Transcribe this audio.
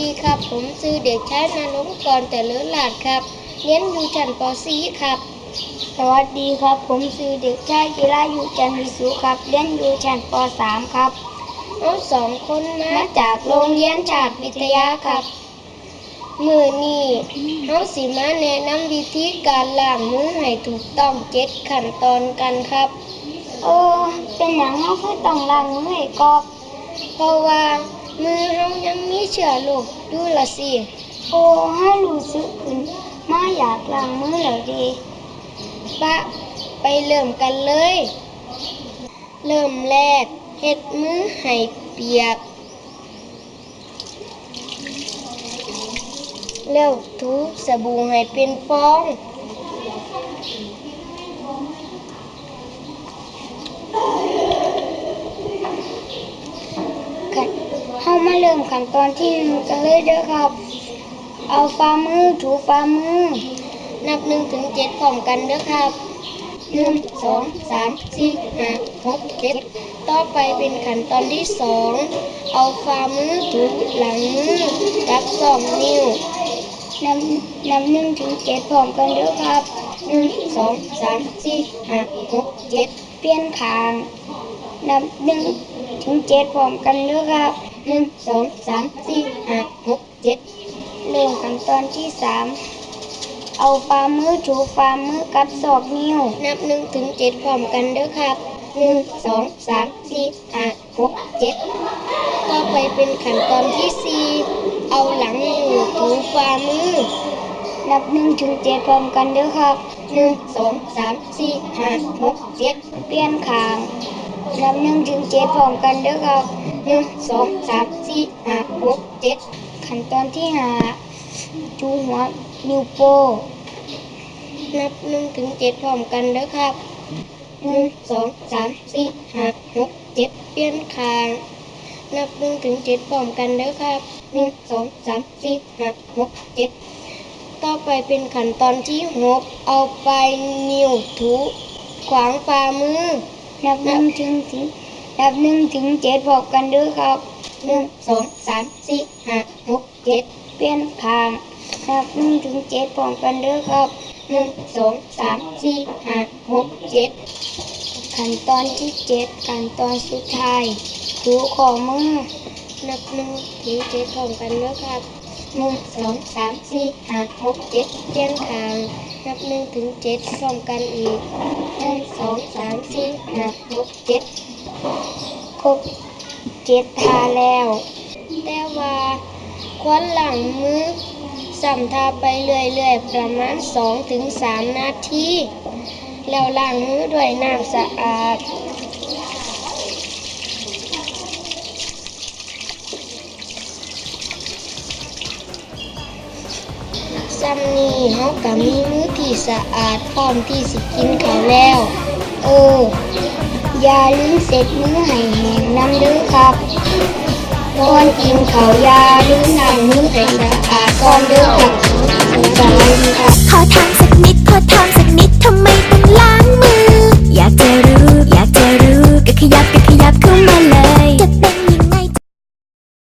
ดีครับ ผมชื่อเด็กชายนรงค์กรแต่เลิศลาดครับเรียนอยู่ชั้นป .4 ครับ สวัสดีครับ ผมชื่อเด็กชายจิรายุจันทร์วิสุครับเรียนอยู่ชั้นป .3 ครับเราสองคนมาจากโรงเรียนชาติวิทยาครับมือนี้เราสิมาแนะนำวิธีการล้างมือให้ถูกต้องเจ็ดขั้นตอนกันครับเออเป็นอย่างเราคือต้องล้างมือให้กรอบ ราะว่ามือเรายังมีเชื้อโรคอยู่ละสิโอ้ให้รู้สึกขึ้นมาอยากล้างมือแล้วดีปะไปเริ่มกันเลย เริ่มแรกเฮ็ดมือให้เปียก แล้วถูสบู่ให้เป็นฟอง เข้ามาเริ่มขั้นตอนที่หนึ่งกันเลยเด้อครับ เอาฝ่ามือถูฝ่ามือ นับหนึ่งถึงเจ็ดพร้อมกันเด้อครับหนึ่งสองสามสี่ห้าหกเจ็ดต่อไปเป็นขั้นตอนที่สองเอาฝ่ามือถูหลังมือกับสองนิ้วนับนับหนึ่งถึงเจ็ดพร้อมกันเด้อครับหนึ่งสองสามสี่ห้าหกเจ็ดเปลี่ยนขางนับหนึ่งถึงเจ็ดพร้อมกันเด้อครับ หนึ่งสองสามสี่ห้าหกเจ็ดเริ่มขั้นตอนที่สามเอาฝ่ามือถูฝ่ามือกับศอกนิ้ว นับหนึ่งถึงเจ็ดพร้อมกันเด้อครับหนึ่งสองสามสี่ห้าหกเจ็ดต่อไปเป็นขั้นตอนที่สี่เอาหลังมือถูฝ่ามือ นับหนึ่งถึงเจ็ดพร้อมกันเด้อครับหนึ่งสองสามสี่ห้าหกเจ็ดเปลี่ยนขางนับหนึ่งถึงเจ็ดพร้อมกันเด้อครับ หนึ่งสองสามสี่ห้าหกเจ็ดขั้นตอนที่ห้าจูหัวนิ้วโป้งนับหนึ่งถึงเจ็ดพร้อมกันเด้อครับหนึ่งสองสามสี่ห้าหกเจ็ดเปลี่ยนคางนับหนึ่งถึงเจ็ดพร้อมกันเด้อครับหนึ่งสองสามสี่ห้าหกเจ็ดต่อไปเป็นขั้นตอนที่หกเอาไปนิ้วถูขวางฝ่ามือนับหนึ่งถึงถึง นับหนึ่งถึงเจ็ดพอมกันด้อครับหนึ่งสองสามสี่ห้าหกเจ็ดเปลี่ยนขางนับหนึ่งถึงเจ็ดพร้อมกันด้อครับหนึ่งสองสามสี่ห้าหกเจ็ดขั้นตอนที่เจ็ดขั้นตอนสุดท้ายถูขอมือนับหนึ่งถึงเจ็ดพร้อมกันด้อครับหนึ่งสองสามสี่ห้าหกเจ็ดเจียนคางนับหนึ่งถึงเจ็ดพร้อมกันอีกหนึ่งสองสามสี่ห้าหกเจ็ด ครบเจ็ดทาแล้ว แต่ว่าควันหลังมือสัมทาไปเรื่อยๆ ประมาณสองถึงสามนาที แล้วล้างมือด้วยน้ำสะอาด ซัมนี่เฮาก็มีมือที่สะอาดพร้อมที่สิกินข้าวแล้ว โอ อย่าลืมเสร็จมื้อให้แห้งน้ำดื้อครับก่อนกินข้าวอย่าลืมล้างมือให้สะอาดก่อนเด้อครับสวัสดีครับขอทานสักนิดขอทานสักนิดทำไม